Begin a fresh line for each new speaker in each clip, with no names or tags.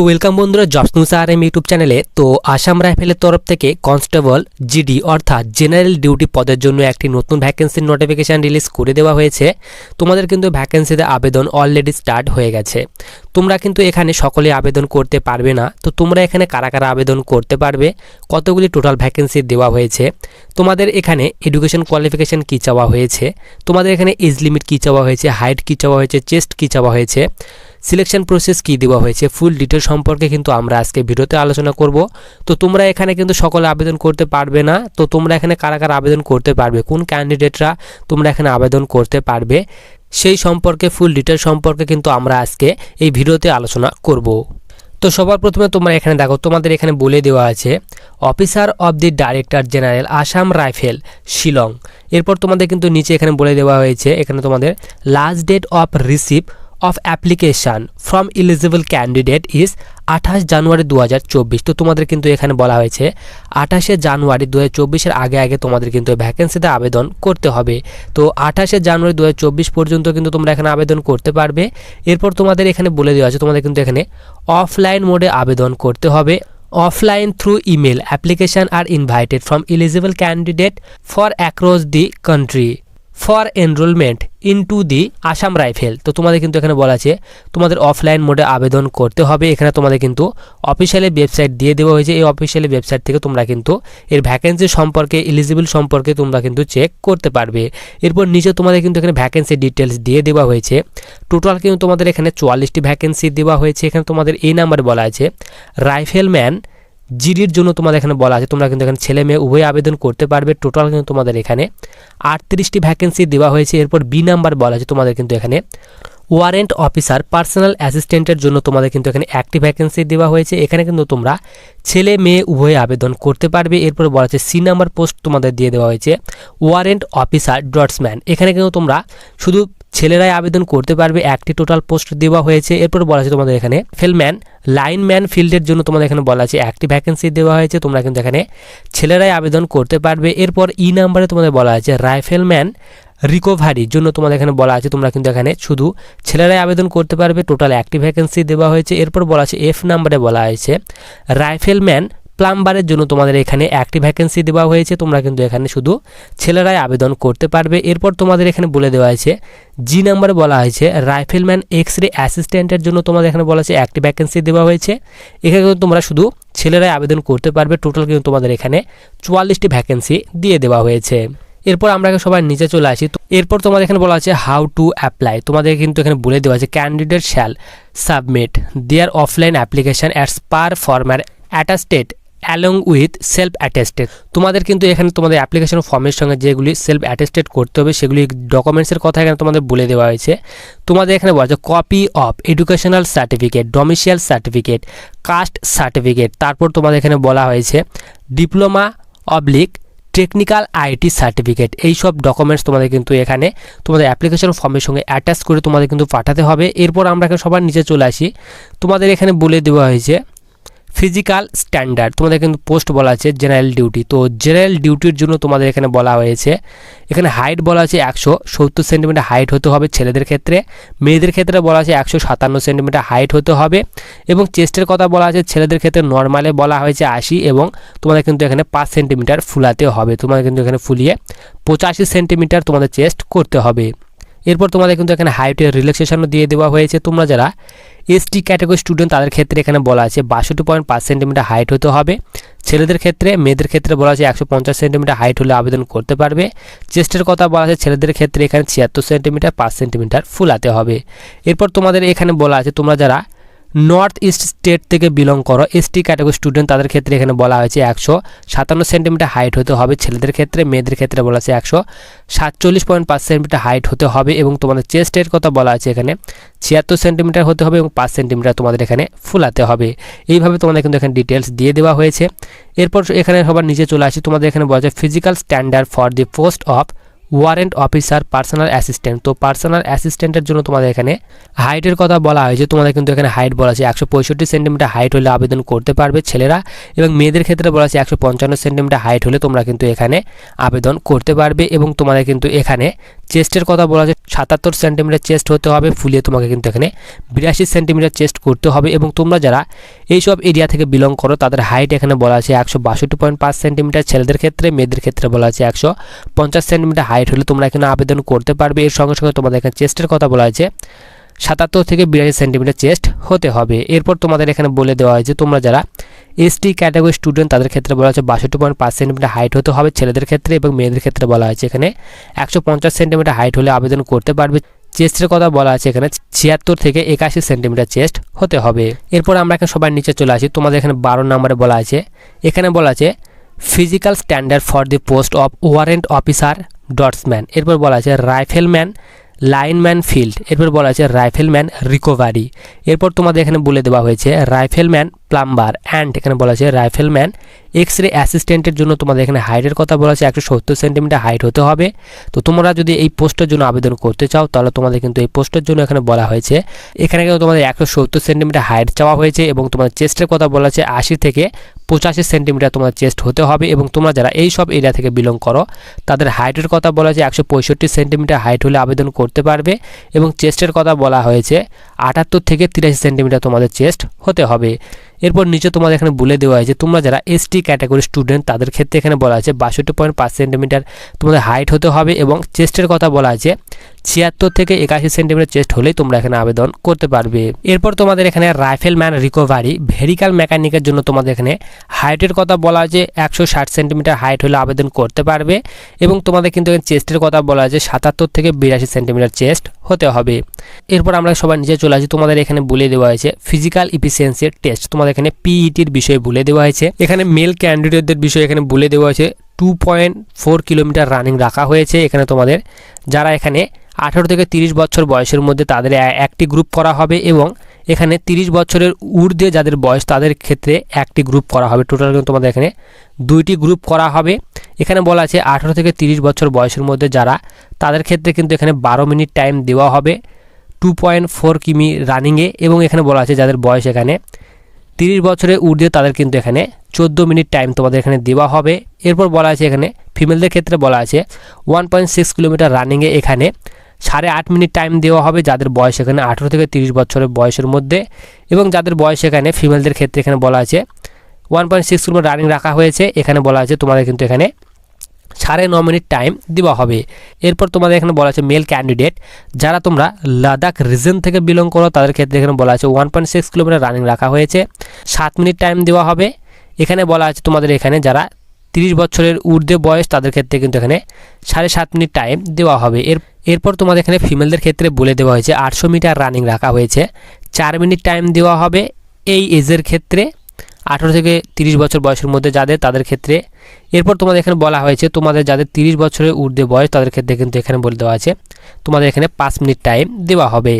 তো ওয়েলকাম বন্ধুরা jobs news R M YouTube চ্যানেলে তো আসাম রাইফেলের তরফ থেকে কনস্টেবল জিডি অর্থাৎ জেনারেল ডিউটি পদের জন্য একটি নতুন ভ্যাকেন্সির নোটিফিকেশান রিলিজ করে দেওয়া হয়েছে। তোমাদের কিন্তু ভ্যাকেন্সিতে আবেদন অলরেডি স্টার্ট হয়ে গেছে। তোমরা কিন্তু এখানে সকলে আবেদন করতে পারবে না। তো তোমরা এখানে কারা কারা আবেদন করতে পারবে? কতগুলি টোটাল ভ্যাকেন্সি দেওয়া হয়েছে? তোমাদের এখানে এডুকেশন কোয়ালিফিকেশান কী চাওয়া হয়েছে? তোমাদের এখানে এজ লিমিট কী চাওয়া হয়েছে? হাইট কী চাওয়া হয়েছে? চেস্ট কী চাওয়া হয়েছে? সিলেকশন প্রসেস কী দেওয়া হয়েছে ফুল ডিটেল সম্পর্কে কিন্তু আমরা আজকে ভিডিওতে আলোচনা করব। তো তোমরা এখানে কিন্তু সকলে আবেদন করতে পারবে না। তো তোমরা এখানে কারা কারা আবেদন করতে পারবে, কোন ক্যান্ডিডেটরা তোমরা এখানে আবেদন করতে পারবে, সেই সম্পর্কে ফুল ডিটেল সম্পর্কে কিন্তু আমরা আজকে এই ভিডিওতে আলোচনা করব। তো সবার প্রথমে তোমরা এখানে দেখো, তোমাদের এখানে বলে দেওয়া আছে officer of the director general Assam rifle Shillong এরপর তোমাদের কিন্তু নিচে এখানে বলে দেওয়া হয়েছে, এখানে তোমাদের last date of receive of application from eligible candidate is আঠাশ জানুয়ারি দু হাজার চব্বিশ। তো তোমাদের কিন্তু এখানে বলা হয়েছে, আঠাশে জানুয়ারি দু হাজার আগে আগে তোমাদের কিন্তু ভ্যাকেন্সিতে আবেদন করতে হবে। তো আঠাশে জানুয়ারি দু হাজার চব্বিশ পর্যন্ত কিন্তু তোমরা এখানে আবেদন করতে পারবে। এরপর তোমাদের এখানে বলে দেওয়া আছে, তোমাদের কিন্তু এখানে অফলাইন মোডে আবেদন করতে হবে। Offline through email application R invited from eligible candidate for across the country for enrolment in to the Assam rifle তো তোমাদের কিন্তু এখানে বলা আছে, তোমাদের অফলাইন মোডে আবেদন করতে হবে। এখানে তোমাদের কিন্তু অফিসিয়ালি ওয়েবসাইট দিয়ে দেওয়া হয়েছে। এই অফিসিয়ালি ওয়েবসাইট থেকে তোমরা কিন্তু এর ভ্যাকেন্সি সম্পর্কে এলিজিবল সম্পর্কে তোমরা কিন্তু চেক করতে পারবে। এরপর নিচে তোমাদের কিন্তু এখানে ভ্যাকেন্সি ডিটেলস দিয়ে দেওয়া হয়েছে। টোটাল কিন্তু তোমাদের এখানে চুয়াল্লিশটি ভ্যাকেন্সি দেওয়া হয়েছে। এখানে তোমাদের এই নাম্বারে বলা আছে রাইফেলম্যান জিডির জন্য তোমাদের এখানে বলা আছে। তোমরা কিন্তু এখানে ছেলে মেয়ে উভয় আবেদন করতে পারবে। টোটাল কিন্তু তোমাদের এখানে আটত্রিশটি ভ্যাকেন্সি দেওয়া হয়েছে। এরপর বি নাম্বার বলা আছে তোমাদের কিন্তু এখানে। ওয়ারেন্ট অফিসার পার্সোনাল অ্যাসিস্ট্যান্টের জন্য তোমাদের কিন্তু এখানে একটি ভ্যাকেন্সি দেওয়া হয়েছে। এখানে কিন্তু তোমরা ছেলে মেয়ে উভয়ে আবেদন করতে পারবে। এরপর বলা হচ্ছে সি নাম্বার পোস্ট তোমাদের দিয়ে দেওয়া হয়েছে। ওয়ারেন্ট অফিসার ডটসম্যান এখানে কিন্তু তোমরা শুধু ছেলেরাই আবেদন করতে পারবে, একটি টোটাল পোস্ট দেওয়া হয়েছে। এরপর বলা আছে তোমাদের এখানে ফেলম্যান লাইনম্যান ফিল্ডের জন্য তোমাদের এখানে বলা আছে, একটি ভ্যাকেন্সি দেওয়া হয়েছে, তোমরা কিন্তু এখানে ছেলেরাই আবেদন করতে পারবে। এরপর ই নাম্বারে তোমাদের বলা আছে রাইফেলম্যান রিকভারির জন্য তোমাদের এখানে বলা আছে, তোমরা কিন্তু এখানে শুধু ছেলেরাই আবেদন করতে পারবে টোটাল একটি ভ্যাকেন্সি দেওয়া হয়েছে। এরপর বলা আছে এফ নাম্বারে বলা হয়েছে রাইফেলম্যান প্লাম্বারের জন্য তোমাদের এখানে একটি ভ্যাকেন্সি দেওয়া হয়েছে। তোমরা কিন্তু এখানে শুধু ছেলেরাই আবেদন করতে পারবে। এরপর তোমাদের এখানে বলে দেওয়া হয়েছে জি নাম্বারে বলা হয়েছে রাইফেলম্যান এক্স রে অ্যাসিস্ট্যান্টের জন্য তোমাদের এখানে বলা হয়েছে একটি ভ্যাকেন্সি দেওয়া হয়েছে। এখানে কিন্তু তোমরা শুধু ছেলেরাই আবেদন করতে পারবে। টোটাল কিন্তু তোমাদের এখানে চুয়াল্লিশটি ভ্যাকেন্সি দিয়ে দেওয়া হয়েছে। এরপর আমরা সবাই নিচে চলে আসি। তো এরপর তোমাদের এখানে বলা আছে হাউ টু অ্যাপ্লাই তোমাদের কিন্তু এখানে বলে দেওয়া আছে candidate shall submit their offline application as per format attested along with self attested তোমাদের কিন্তু এখানে তোমাদের অ্যাপ্লিকেশন ফর্মের সঙ্গে যেগুলি সেলফ অ্যাটেস্টেড করতে হবে, সেগুলি ডকুমেন্টসের কথা এখানে তোমাদের বলে দেওয়া হয়েছে। তোমাদের এখানে বলা copy of educational certificate domicile certificate caste certificate তারপর তোমাদের এখানে বলা হয়েছে ডিপ্লোমা অবলিক টেকনিক্যাল আইটি সার্টিফিকেট এই সব ডকুমেন্টস তোমাদের কিন্তু এখানে তোমাদের অ্যাপ্লিকেশন ফর্মের সঙ্গে অ্যাটাচ করে তোমাদের কিন্তু পাঠাতে হবে। এরপর আমরা এখানে সবার নিচে চলে আসি। তোমাদের এখানে বলে দেওয়া হয়েছে ফিজিক্যাল স্ট্যান্ডার্ড তোমাদের কিন্তু পোস্ট বলা আছে জেনারেল ডিউটি তো জেনারেল ডিউটির জন্য তোমাদের এখানে বলা হয়েছে, এখানে হাইট বলা আছে একশো সত্তর সেন্টিমিটার হাইট হতে হবে ছেলেদের ক্ষেত্রে। মেয়েদের ক্ষেত্রে বলা আছে একশো সাতান্ন সেন্টিমিটার হাইট হতে হবে। এবং চেস্টের কথা বলা আছে ছেলেদের ক্ষেত্রে নর্মালে বলা হয়েছে আশি এবং তোমাদের কিন্তু এখানে পাঁচ সেন্টিমিটার ফুলাতে হবে। তোমাদের কিন্তু এখানে ফুলিয়ে পঁচাশি সেন্টিমিটার তোমাদের চেস্ট করতে হবে। এরপর তোমাদের কিন্তু এখানে হাইটের রিল্যাক্সেশনও দিয়ে দেওয়া হয়েছে। তোমরা যারা এসটি ক্যাটাগরি স্টুডেন্ট তাদের ক্ষেত্রে এখানে বলা আছে বাষট্টি পয়েন্ট পাঁচ সেন্টিমিটার হাইট হতে হবে। ছেলেদের ক্ষেত্রে, মেয়েদের ক্ষেত্রে বলা আছে একশো পঞ্চাশ সেন্টিমিটার হাইট হলে আবেদন করতে পারবে। চেস্টের কথা বলা আছে ছেলেদের ক্ষেত্রে এখানে ছিয়াত্তর সেন্টিমিটার পাঁচ সেন্টিমিটার ফুলাতে হবে। এরপর তোমাদের এখানে বলা আছে তোমরা যারা নর্থ ইস্ট স্টেট থেকে বিলং করো। এসটি ক্যাটাগরি স্টুডেন্ট তাদের ক্ষেত্রে এখানে বলা হয়েছে একশো সাতান্ন সেন্টিমিটার হাইট হতে হবে। ছেলেদের ক্ষেত্রে, মেয়েদের ক্ষেত্রে বলা আছে একশো সাতচল্লিশ পয়েন্ট পাঁচ সেন্টিমিটার হাইট হতে হবে এবং তোমাদের চেস্টের কথা বলা আছে এখানে। ছিয়াত্তর সেন্টিমিটার হতে হবে এবং পাঁচ সেন্টিমিটার তোমাদের এখানে ফুলাতে হবে। এইভাবে তোমাদের কিন্তু এখানে ডিটেলস দিয়ে দেওয়া হয়েছে। এরপর এখানে সবার নিচে চলে আসি। তোমাদের এখানে বলা আছে physical standard for the post of warrant officer personal assistant তো পার্সোনাল অ্যাসিস্ট্যান্টের জন্য তোমাদের এখানে হাইটের কথা বলা হয়েছে। তোমাদের কিন্তু এখানে হাইট বলা আছে। একশো পঁয়ষট্টি সেন্টিমিটার হাইট হলে আবেদন করতে পারবে ছেলেরা এবং মেয়েদের ক্ষেত্রে বলা আছে একশো পঞ্চান্ন সেন্টিমিটার হাইট হলে তোমরা কিন্তু এখানে আবেদন করতে পারবে এবং তোমাদের কিন্তু এখানে চেস্টের কথা বলা আছে। সাতাত্তর সেন্টিমিটার চেস্ট হতে হবে। ফুলিয়ে তোমাকে কিন্তু এখানে বিরাশি সেন্টিমিটার চেস্ট করতে হবে এবং তোমরা যারা এইসব এরিয়া থেকে বিলং করো। তাদের হাইট এখানে বলা আছে একশো বাষট্টি পয়েন্ট পাঁচ সেন্টিমিটার ছেলেদের ক্ষেত্রে, মেয়েদের ক্ষেত্রে বলা আছে একশো পঞ্চাশ সেন্টিমিটার হাইট হলে তোমরা এখানে আবেদন করতে পারবে। এর সঙ্গে সঙ্গে তোমাদের এখানে চেস্টের কথা বলা আছে সাতাত্তর থেকে বিরাশি সেন্টিমিটার চেস্ট হতে হবে। এরপর তোমাদের এখানে বলে দেওয়া হয়েছে তোমরা যারা এসটি ক্যাটাগরি স্টুডেন্ট তাদের ক্ষেত্রে বলা হচ্ছে বাষট্টি পয়েন্ট পাঁচ সেন্টিমিটার হাইট হতে হবে ছেলেদের ক্ষেত্রে এবং মেয়েদের ক্ষেত্রে বলা হয়েছে এখানে একশো পঞ্চাশ সেন্টিমিটার হাইট হলে আবেদন করতে পারবে। চেস্টের কথা বলা আছে এখানে, ছিয়াত্তর থেকে একাশি সেন্টিমিটার চেস্ট হতে হবে। এরপর আমরা এখানে সবার নিচে চলে আসি, তোমাদের এখানে বারো নম্বরে বলা আছে। এখানে বলা আছে physical standard for the post of warrant officer draughtsman এরপর বলা আছে রাইফেলম্যান লাইনম্যান ফিল্ড এরপর বলা আছে রাইফেলম্যান রিকোভারি এরপর তোমাদের এখানে বলে দেওয়া হয়েছে রাইফেলম্যান প্লাম্বার অ্যান্ড এখানে বলা আছে রাইফেলম্যান এক্স রে অ্যাসিস্ট্যান্টের জন্য তোমাদের এখানে হাইটের কথা বলা আছে, একশো সত্তর সেন্টিমিটার হাইট হতে হবে। তো তোমরা যদি এই পোস্টের জন্য আবেদন করতে চাও, তাহলে তোমাদের কিন্তু এই পোস্টের জন্য এখানে বলা হয়েছে। এখানে কিন্তু তোমাদের একশো সত্তর সেন্টিমিটার হাইট চাওয়া হয়েছে এবং তোমাদের চেস্টের কথা বলা আছে, আশি থেকে পঁচাশি সেন্টিমিটার তোমার চেস্ট হতে হবে এবং তোমরা যারা এই সব এরিয়া থেকে বিলং করো, তাদের হাইটের কথা বলা হয়েছে একশো পঁয়ষট্টি সেন্টিমিটার হাইট হলে আবেদন করতে পারবে। এবং চেস্টের কথা বলা হয়েছে আটাত্তর থেকে তিরাশি সেন্টিমিটার তোমাদের চেস্ট হতে হবে। এরপর নিচে তোমাদের এখানে বলে দেওয়া হয়েছে, তোমরা যারা এসটি ক্যাটাগরি স্টুডেন্ট তাদের ক্ষেত্রে এখানে বলা আছে বাষট্টি পয়েন্ট পাঁচ সেন্টিমিটার তোমাদের হাইট হতে হবে এবং চেস্টের কথা বলা আছে, ছিয়াত্তর থেকে একাশি সেন্টিমিটার চেস্ট হলেই তোমরা এখানে আবেদন করতে পারবে। এরপর তোমাদের এখানে রাইফেল ম্যান রিকভারি ভেরিক্যাল মেকানিকের জন্য তোমাদের এখানে হাইটের কথা বলা আছে, একশো ষাট সেন্টিমিটার হাইট হলে আবেদন করতে পারবে এবং তোমাদের কিন্তু চেস্টের কথা বলা আছে, সাতাত্তর থেকে বিরাশি সেন্টিমিটার চেস্ট হতে হবে। এরপর আমরা সবাই নিচে চলে আসি। তোমাদের এখানে বলে দেওয়া হয়েছে ফিজিক্যাল ইফিসিয়েন্সির টেস্ট তোমাদের এখানে পিইটির বিষয়ে বলে দেওয়া হয়েছে। এখানে মেল ক্যান্ডিডেটদের বিষয়ে এখানে বলে দেওয়া হয়েছে two point four kilometre running রাখা হয়েছে এখানে তোমাদের। যারা এখানে আঠারো থেকে তিরিশ বছর বয়সের মধ্যে তাদের একটি গ্রুপ করা হবে এবং এখানে তিরিশ বছরের ঊর্ধ্বে যাদের বয়স, তাদের ক্ষেত্রে একটি গ্রুপ করা হবে। টোটাল কিন্তু তোমাদের এখানে দুইটি গ্রুপ করা হবে। এখানে বলা আছে আঠারো থেকে তিরিশ বছর বয়সের মধ্যে যারা, তাদের ক্ষেত্রে কিন্তু এখানে বারো মিনিট টাইম দেওয়া হবে টু পয়েন্ট ফোর কিমি রানিংয়ে এবং এখানে বলা আছে যাদের বয়স এখানে তিরিশ বছরের ঊর্ধ্বে, তাদের কিন্তু এখানে চোদ্দ মিনিট টাইম তোমাদের এখানে দেওয়া হবে। এরপর বলা আছে এখানে ফিমেলদের ক্ষেত্রে বলা আছে ওয়ান পয়েন্ট সিক্স কিলোমিটার রানিংয়ে এখানে সাড়ে আট মিনিট টাইম দেওয়া হবে যাদের বয়স এখানে আঠেরো থেকে তিরিশ বছরের বয়সের মধ্যে এবং যাদের বয়স এখানে ফিমেলদের ক্ষেত্রে এখানে বলা আছে one point six kilometre running রাখা হয়েছে, এখানে বলা আছে তোমাদের কিন্তু এখানে সাড়ে ন মিনিট টাইম দেওয়া হবে। এরপর তোমাদের এখানে বলা আছে মেল ক্যান্ডিডেট যারা তোমরা লাদাখ রিজন থেকে বিলং করো, তাদের ক্ষেত্রে এখানে বলা আছে one point six kilometre running রাখা হয়েছে, সাত মিনিট টাইম দেওয়া হবে। এখানে বলা আছে তোমাদের এখানে যারা তিরিশ বছরের ঊর্ধ্বে বয়স তাদের ক্ষেত্রে কিন্তু এখানে সাড়ে সাত মিনিট টাইম দেওয়া হবে। এর, এরপর তোমাদের এখানে ফিমেলদের ক্ষেত্রে বলে দেওয়া হয়েছে আটশো মিটার রানিং রাখা হয়েছে। চার মিনিট টাইম দেওয়া হবে এই এজের ক্ষেত্রে, আঠেরো থেকে তিরিশ বছর বয়সের মধ্যে যাদের, তাদের ক্ষেত্রে। এরপর তোমাদের এখানে বলা হয়েছে তোমাদের যাদের তিরিশ বছরের ঊর্ধ্বে বয়স তাদের ক্ষেত্রে কিন্তু এখানে বলে দেওয়া আছে, তোমাদের এখানে পাঁচ মিনিট টাইম দেওয়া হবে।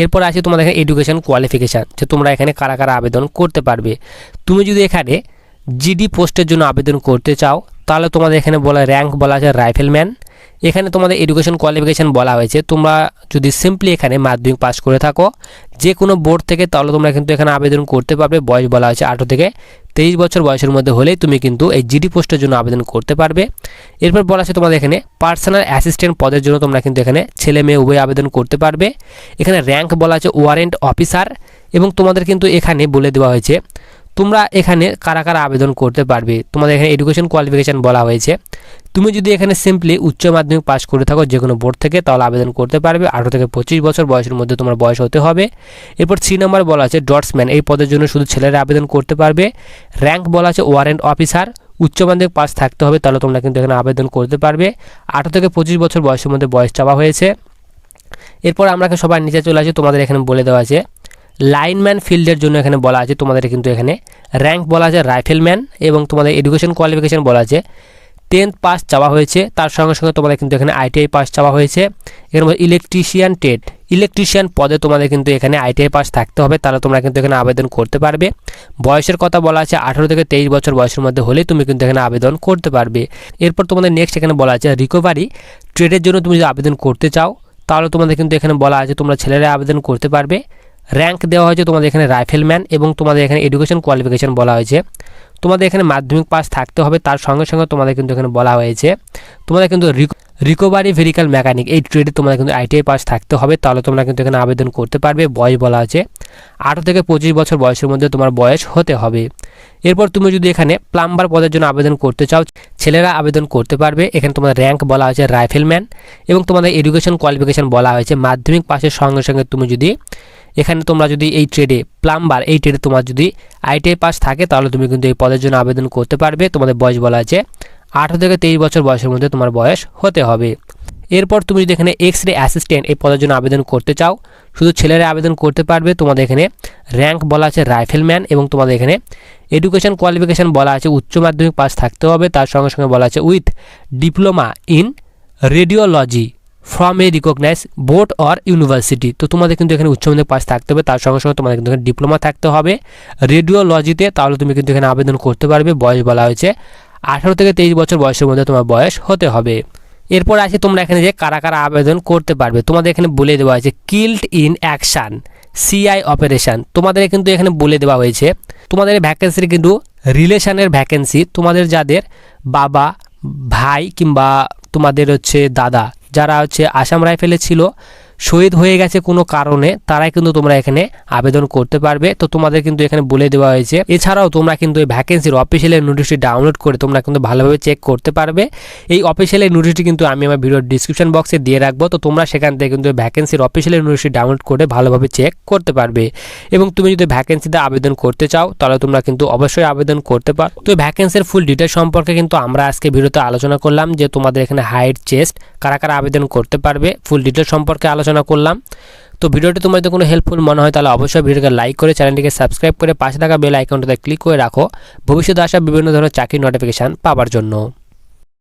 এরপর আছে তোমাদের এখানে এডুকেশন কোয়ালিফিকেশান যে তোমরা এখানে কারা কারা আবেদন করতে পারবে। তুমি যদি এখানে জিডি পোস্টের জন্য আবেদন করতে চাও, তাহলে তোমাদের এখানে বলা র্যাঙ্ক বলা আছে রাইফেলম্যান এখানে তোমাদের এডুকেশন কোয়ালিফিকেশান বলা হয়েছে। তোমরা যদি সিম্পলি এখানে মাধ্যমিক পাস করে থাকো যে কোনো বোর্ড থেকে, তাহলে তোমরা কিন্তু এখানে আবেদন করতে পারবে। বয়স বলা হয়েছে আঠেরো থেকে তেইশ বছর বয়সের মধ্যে হলেই তুমি কিন্তু এই জিডি পোস্টের জন্য আবেদন করতে পারবে। এরপর বলা আছে তোমাদের এখানে পার্সোনাল অ্যাসিস্ট্যান্ট পদের জন্য তোমরা কিন্তু এখানে ছেলে মেয়ে উভয় আবেদন করতে পারবে। এখানে র্যাঙ্ক বলা আছে ওয়ারেন্ট অফিসার এবং তোমাদের কিন্তু এখানে বলে দেওয়া হয়েছে তোমরা এখানে কারা কারা আবেদন করতে পারবে? তোমাদের এখানে এডুকেশন কোয়ালিফিকেশান বলা হয়েছে। তুমি যদি এখানে সিম্পলি উচ্চ মাধ্যমিক পাস করে থাকো যে কোনো বোর্ড থেকে, তাহলে আবেদন করতে পারবে। আঠারো থেকে পঁচিশ বছর বয়সের মধ্যে তোমার বয়স হতে হবে। এরপর থ্রি নাম্বার বলা আছে ডটসম্যান এই পদের জন্য শুধু ছেলেরা আবেদন করতে পারবে। র্যাঙ্ক বলা আছে ওয়ারেন্ট অফিসার উচ্চ মাধ্যমিক পাস থাকতে হবে, তাহলে তোমরা কিন্তু এখানে আবেদন করতে পারবে। আঠারো থেকে পঁচিশ বছর বয়সের মধ্যে বয়স চাওয়া হয়েছে। এরপর আমরা সবার নিচে চলে আসি, তোমাদের এখানে বলে দেওয়া আছে লাইনম্যান ফিল্ডের জন্য এখানে বলা আছে, তোমাদের কিন্তু এখানে র্যাঙ্ক বলা আছে রাইফেলম্যান এবং তোমাদের এডুকেশন কোয়ালিফিকেশান বলা আছে। টেন্থ পাস চাওয়া হয়েছে, তার সঙ্গে সঙ্গে তোমাদের কিন্তু এখানে আইটিআই পাস চাওয়া হয়েছে। এর মধ্যে ইলেকট্রিশিয়ান টেট ইলেকট্রিশিয়ান পদে তোমাদের কিন্তু এখানে আইটিআই পাস থাকতে হবে, তাহলে তোমরা কিন্তু এখানে আবেদন করতে পারবে। বয়সের কথা বলা আছে, আঠারো থেকে তেইশ বছর বয়সের মধ্যে হলে তুমি কিন্তু এখানে আবেদন করতে পারবে। এরপর তোমাদের নেক্সট এখানে বলা আছে রিকভারি ট্রেডের জন্য তুমি যদি আবেদন করতে চাও, তাহলে তোমাদের কিন্তু এখানে বলা আছে, তোমরা ছেলেরা আবেদন করতে পারবে। র্যাঙ্ক দেওয়া হয়েছে তোমাদের এখানে রাইফেলম্যান এবং তোমাদের এখানে এডুকেশন কোয়ালিফিকেশন বলা হয়েছে। তোমাদের এখানে মাধ্যমিক পাস থাকতে হবে, তার সঙ্গে সঙ্গে তোমাদের কিন্তু এখানে বলা হয়েছে। তোমাদের কিন্তু রিকভারি ভেহিক্যাল মেকানিক এই ট্রেডে তোমাদের কিন্তু আইটিআই পাস থাকতে হবে, তাহলে তোমরা কিন্তু এখানে আবেদন করতে পারবে, বয়স বলা আছে আঠারো থেকে পঁচিশ বছর বয়সের মধ্যে তোমার বয়স হতে হবে। এরপর তুমি যদি এখানে প্লাম্বার পদের জন্য আবেদন করতে চাও, ছেলেরা আবেদন করতে পারবে, এখানে তোমার র্যাঙ্ক বলা হয়েছে রাইফেলম্যান এবং তোমাদের এডুকেশন কোয়ালিফিকেশন বলা হয়েছে। মাধ্যমিক পাসের সঙ্গে সঙ্গে তুমি যদি এখানে তোমরা যদি এই ট্রেডে প্লাম্বার এই ট্রেডে তোমার যদি আইটিআই পাস থাকে, তাহলে তুমি কিন্তু এই পদের জন্য আবেদন করতে পারবে। তোমাদের বয়স বলা আছে আঠারো থেকে তেইশ বছর বয়সের মধ্যে তোমার বয়স হতে হবে। এরপর তুমি যদি এখানে এক্স রে অ্যাসিস্ট্যান্ট এই পদের জন্য আবেদন করতে চাও, শুধু ছেলেরা আবেদন করতে পারবে। তোমাদের এখানে র্যাঙ্ক বলা আছে রাইফেলম্যান এবং তোমাদের এখানে এডুকেশন কোয়ালিফিকেশান বলা আছে, উচ্চ মাধ্যমিক পাস থাকতে হবে। তার সঙ্গে সঙ্গে বলা আছে with diploma in radiology from a recognise board or university তো তোমাদের কিন্তু এখানে উচ্চ মাধ্যমিক পাস থাকতে হবে, তার সঙ্গে সঙ্গে তোমাদের কিন্তু এখানে ডিপ্লোমা থাকতে হবে। রেডিওলজিতে তাহলে তুমি কিন্তু এখানে আবেদন করতে পারবে, বয়স বলা হয়েছে। আঠারো থেকে তেইশ বছর বয়সের মধ্যে তোমার বয়স হতে হবে। এরপর আছে তোমরা এখানে যে কারা কারা আবেদন করতে পারবে। তোমাদের এখানে বলে দেওয়া হয়েছে killed in action CI operation তোমাদের কিন্তু এখানে বলে দেওয়া হয়েছে, তোমাদের ভ্যাকেন্সির কিন্তু রিলেশনের ভ্যাকেন্সি তোমাদের যাদের বাবা, ভাই কিংবা তোমাদের হচ্ছে দাদা যারা হচ্ছে আসাম রাইফেলে ছিল শহীদ হয়ে গেছে কোনো কারণে, তারাই কিন্তু তোমরা এখানে আবেদন করতে পারবে। তো তোমাদের কিন্তু এখানে বলে দেওয়া হয়েছে। এছাড়াও তোমরা কিন্তু এই ভ্যাকেন্সির অফিসিয়াল নোটিশটি ডাউনলোড করে তোমরা কিন্তু ভালোভাবে চেক করতে পারবে। এই অফিসিয়াল নোটিশটি কিন্তু আমি আমার ভিডিওর ডিসক্রিপশন বক্সে দিয়ে রাখব। তো তোমরা সেখান থেকে কিন্তু ভ্যাকেন্সির অফিসিয়াল নোটিশটি ডাউনলোড করে ভালোভাবে চেক করতে পারবে। এবং তুমি যদি ভ্যাকেন্সিতে আবেদন করতে চাও, তাহলে তোমরা কিন্তু অবশ্যই আবেদন করতে পারো। তো ভ্যাকেন্সির ফুল ডিটেল সম্পর্কে কিন্তু আমরা আজকে ভিডিওতে আলোচনা করলাম যে তোমাদের এখানে হাইট চেস্ট কারা কারা আবেদন করতে পারবে। ফুল ডিটেল সম্পর্কে আলোচনা করলাম। তো ভিডিওটি তোমার যদি কোনো হেল্পফুল মনে হয়, তাহলে অবশ্যই ভিডিওকে লাইক করে চ্যানেলটিকে সাবস্ক্রাইব করে পাশে থাকা বেল আইকনটাতে ক্লিক করে রাখো। ভবিষ্যতে আসা বিভিন্ন ধরনের চাকরির নোটিফিকেশান পাওয়ার জন্য।